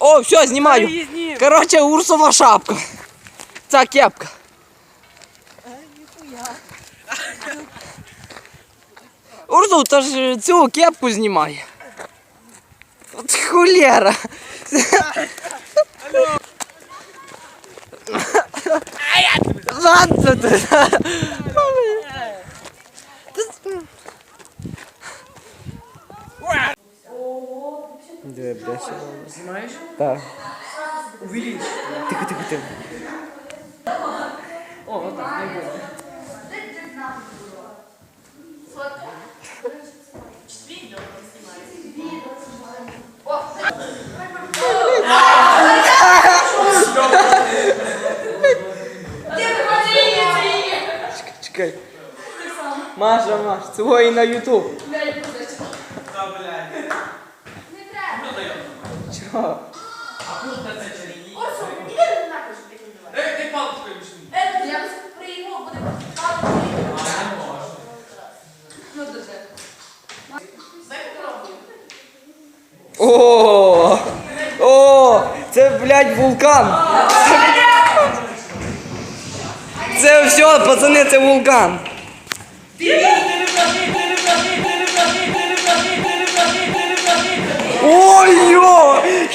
О, все, знімаю. Короче, урсова шапка. Ця кепка. Урсул, то ж цю кепку знімає. От хулера. Ладно ти. Де, бля, ще? Знімаєш? Так. Увеличь. Тихо, тихо, тихо. О, вот так, не буде. Чекай. Маша, Маш, цього і на Ютуб. Чого? О, о, це, блядь, вулкан. Це все, пацани, це вулкан. Ой-ё,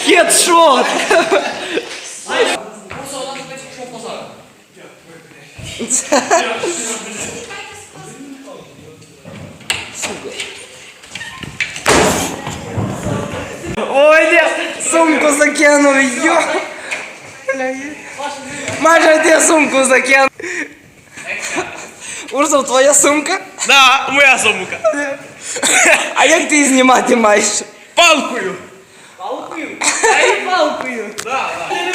хедшот. Ой, нет, сумку закинул, ё. Маша, где сумку закинул? Урсул, твоя сумка? Да, моя сумка. А як ти її знімати маєш? Палкою. 太暴了！